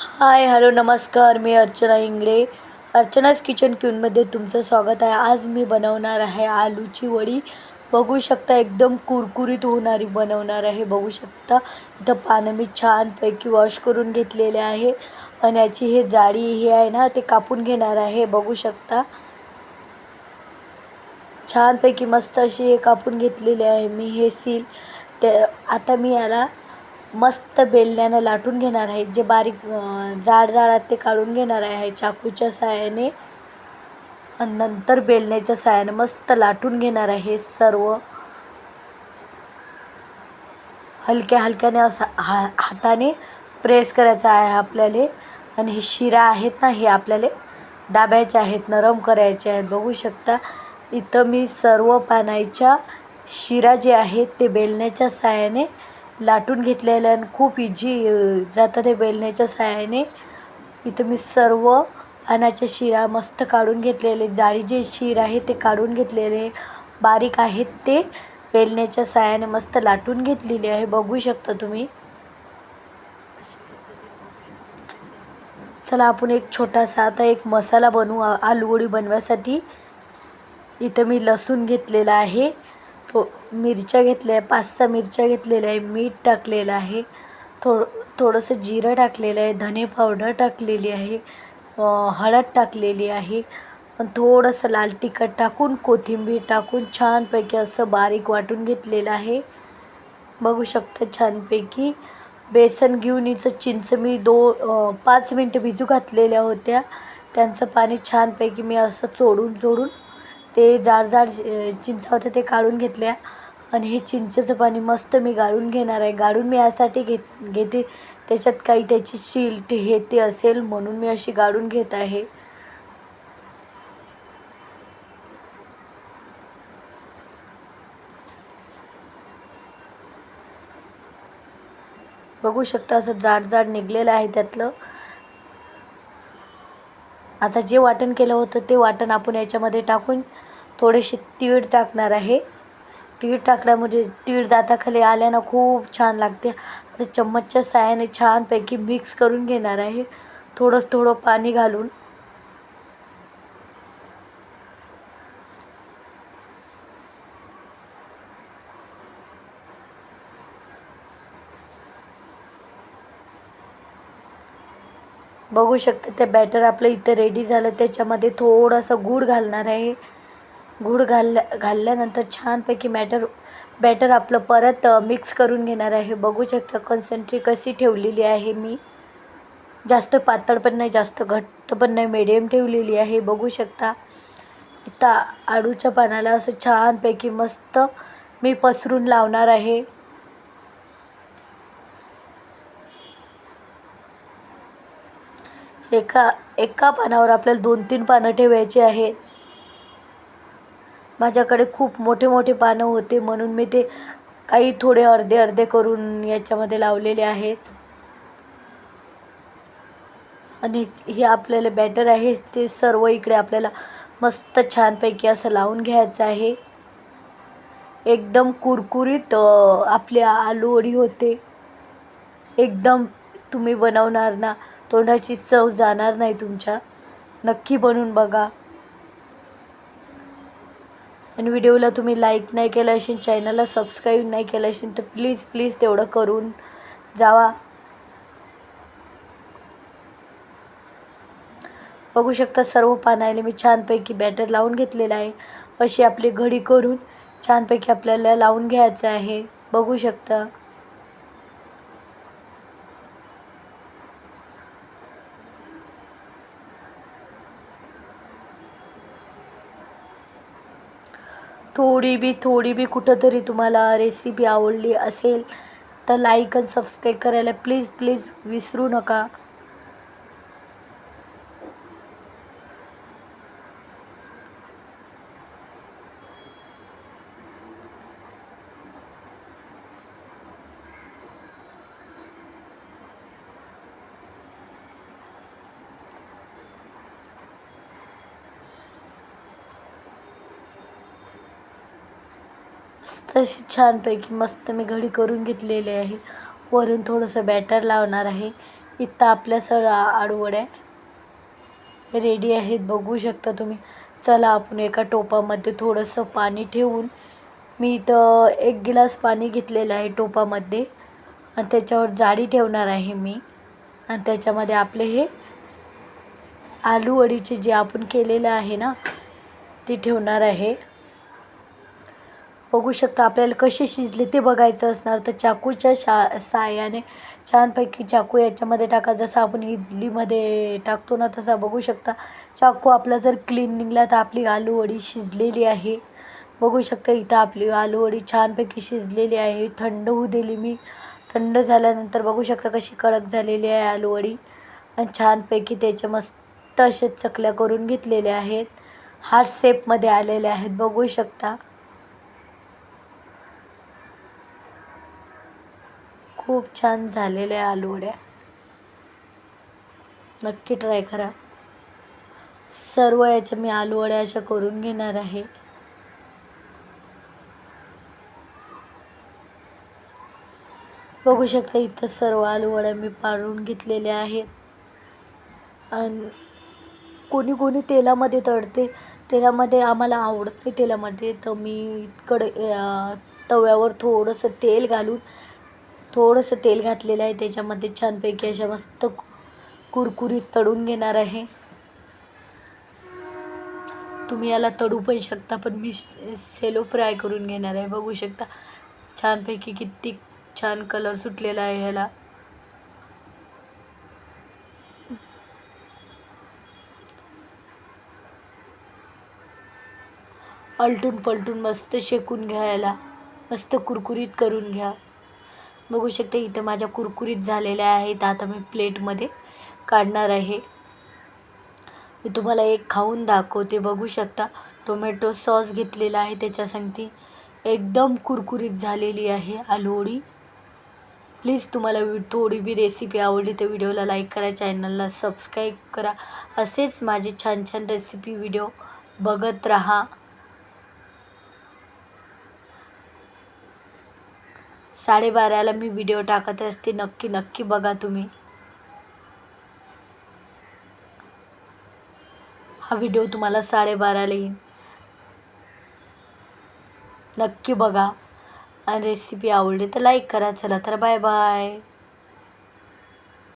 हाय hello नमस्कार मी अर्चना इंगळे. अर्चनाच किचन क्यूनमध्ये तुमचं स्वागत आहे. आज मी बनवणार आहे आलूची वडी. बघू शकता एकदम कुरकुरीत होणारी बनवणार आहे. बघू शकता इथं पानं मी छानपैकी वॉश करून घेतलेले आहे. आणि याची हे जाळी हे आहे ना ते कापून घेणार आहे. बघू शकता. छानपैकी मस्त अशी हे कापून घेतलेली आहे. मी हे सील ते आता मी याला मस्त बेलण्यानं लाटून घेणार आहे जे बारीक जाड जाड आहेत ते काढून घेणार आहे चाकूच्या साहाय्याने आणि नंतर बेलण्याच्या साहाय्याने मस्त लाटून घेणार आहे सर्व. हलक्या हलक्याने असं हा हाताने प्रेस करायचा आहे आपल्याला. आणि हे शिरा आहेत ना हे आपल्याला दाबायचे आहेत नरम करायचे आहेत. बघू शकता इथं मी सर्व पाण्याच्या शिरा जे आहेत ते बेलण्याच्या साहाय्याने लाटून घेतलेलं आणि खूप इझी जातं ते बेलण्याच्या साहाय्याने इथं मी सर्व पानाच्या शिरा मस्त काढून घेतलेले. जाळी जे शीर आहे ते काढून घेतलेले. बारीक आहेत ते. बेलण्याच्या साहाय्याने मस्त लाटून घेतलेली आहे. बघू शकता तुम्ही. चला आपण एक छोटासा आता एक मसाला बनवू. आलूगोळी बनवायसाठी. इथं मी लसूण घेतलेला आहे. थो मिरच्या घेतल्या आहे पाच सहा मिरच्या घेतलेल्या आहे मीठ टाकलेलं आहे थो थोडंसं जिरं टाकलेलं आहे धने पावडर टाकलेली आहे हळद टाकलेली आहे पण थोडंसं लाल तिखट टाकून कोथिंबीर टाकून छानपैकी असं बारीक वाटून घेतलेलं आहे. बघू शकता छानपैकी. बेसन घेऊन हिचं चिंच मी दो पाच मिनटं भिजू घातलेल्या होत्या. त्यांचं पाणी छानपैकी मी असं चोडून चोडून ते जाड जाड चिंचा होत्या ते काढून घेतल्या. आणि हे चिंचेचं पाणी मस्त मी गाळून घेणार आहे. गाळून मी यासाठी घेत घेते. त्याच्यात काही त्याची शिल्ट हे ते असेल म्हणून मी अशी गाळून घेत आहे. बघू शकता असं जाड जाड निघलेलं आहे त्यातलं. आता जे वाटण केलं होतं ते वाटण आपण याच्यामध्ये टाकून थोडेसे तीळ टाकणार आहे. तीळ टाकल्यामुळे म्हणजे तीळ दाताखाली आल्यानं खूप छान लागते. आता चम्मचच्या साहाय्याने छानपैकी मिक्स करून घेणार आहे. थोडं थोडं पाणी घालून. बघू शकता. ते बॅटर आपलं इथं रेडी झालं. त्याच्यामध्ये थोडंसं गूळ घालणार आहे. गूळ घालल्या घालल्यानंतर छानपैकी मॅटर बॅटर आपलं परत मिक्स करून घेणार आहे. बघू शकता कन्सन्ट्री कशी ठेवलेली आहे मी. जास्त पातळ पण नाही जास्त घट्ट पण नाही मिडियम ठेवलेली आहे. बघू शकता. इथं आडूच्या पानाला असं छानपैकी मस्त मी पसरून लावणार आहे. एका एका पानावर आपल्याला दोन तीन पानं ठेवायची आहेत. माझ्याकडे खूप मोठे मोठे पानं होते म्हणून मी ते काही थोडे अर्धे अर्धे करून याच्यामध्ये लावलेले आहेत. आणि हे आपल्याला बॅटर आहे. ते सर्व इकडे आपल्याला मस्त छानपैकी असं लावून घ्यायचं आहे. एकदम कुरकुरीत आपली आलू वडी होते. एकदम तुम्ही बनवणार ना तोंडाची चव जाणार नाही तुमच्या. नक्की बनवून बघा. आणि व्हिडिओला तुम्ही लाईक नाही केलं असेल चॅनलला सबस्क्राईब नाही केलं असेल तर प्लीज प्लीज तेवढं करून जावा. बघू शकता सर्व पानायला मी छानपैकी बॅटर लावून घेतलेलं आहे. अशी आपली घडी करून छानपैकी आपल्याला लावून घ्यायचं आहे. बघू शकता. थोडी बी थोडी बी कुठंतरी तुम्हाला रेसिपी आवडली असेल तर लाईक आणि सबस्क्राईब करायला प्लीज प्लीज विसरू नका. तशी छानपैकी मस्त मी घडी करून घेतलेली आहे. वरून थोडंसं बॅटर लावणार आहे. इथं आपल्या सगळं आडवड्या रेडी आहेत. बघू शकता तुम्ही. चला आपण एका टोपामध्ये थोडंसं पाणी ठेवून मी इथं एक गिलास पाणी घेतलेलं आहे टोपामध्ये. आणि त्याच्यावर जाळी ठेवणार आहे मी. आणि त्याच्यामध्ये आपले हे आलू वडीचे जे आपण केलेलं आहे ना ते ठेवणार आहे. बघू शकता आपल्याला कसे शिजले ते बघायचं असणार. तर चाकूच्या शा साहाय्याने छानपैकी चाकू याच्यामध्ये टाका. जसं आपण इडलीमध्ये टाकतो ना तसा बघू शकता. चाकू आपला जर क्लीन निघला तर आपली आलूवडी शिजलेली आहे. बघू शकता इथं आपली आलू वडी छानपैकी शिजलेली आहे. थंड होऊ दिली मी. थंड झाल्यानंतर बघू शकता कशी कडक झालेली आहे आलूवडी आणि छानपैकी त्याचे मस्त असे चकल्या करून घेतलेल्या आहेत. हार्ट शेपमध्ये आलेल्या आहेत. बघू शकता. खूप छान झालेल्या आलू वड्या नक्की ट्राय करा. सर्व याच्या मी आलू वड्या अशा करून घेणार आहे. बघू शकता इथं सर्व आलू वड्या मी पाडून घेतलेल्या आहेत. आणि कोणी कोणी तेलामध्ये तळते. तेलामध्ये आम्हाला आवडत नाही तेलामध्ये. तर मी कडे तव्यावर थोडंसं तेल घालून थोडंसं तेल घातलेलं आहे. त्याच्यामध्ये छानपैकी अशा मस्त कुरकुरीत तळून घेणार आहे. तुम्ही याला तळू पण शकता पण मी सेलो फ्राय करून घेणार आहे. बघू शकता छानपैकी किती छान कलर सुटलेला आहे ह्याला. अलटून पलटून मस्त शेकून घ्यायला मस्त कुरकुरीत करून घ्या. बघू शकता इथं माझ्या कुरकुरीत झालेल्या आहेत. आता मी प्लेटमध्ये काढणार आहे. मी तुम्हाला एक खाऊन दाखवते. बघू शकता टोमॅटो सॉस घेतलेला आहे त्याच्यासंगती एकदम कुरकुरीत झालेली आहे आलूवडी. प्लीज तुम्हाला थोडी बी रेसिपी आवडली तर व्हिडिओला लाईक करा चॅनलला सबस्क्राईब करा. असेच माझे छान छान रेसिपी व्हिडिओ बघत राहा. साडेबाराला मी व्हिडिओ टाकत असते. नक्की नक्की बघा तुम्ही. हा व्हिडिओ तुम्हाला साडेबाराला येईल. नक्की बघा. आणि रेसिपी आवडली तर लाईक करा. चला तर बाय बाय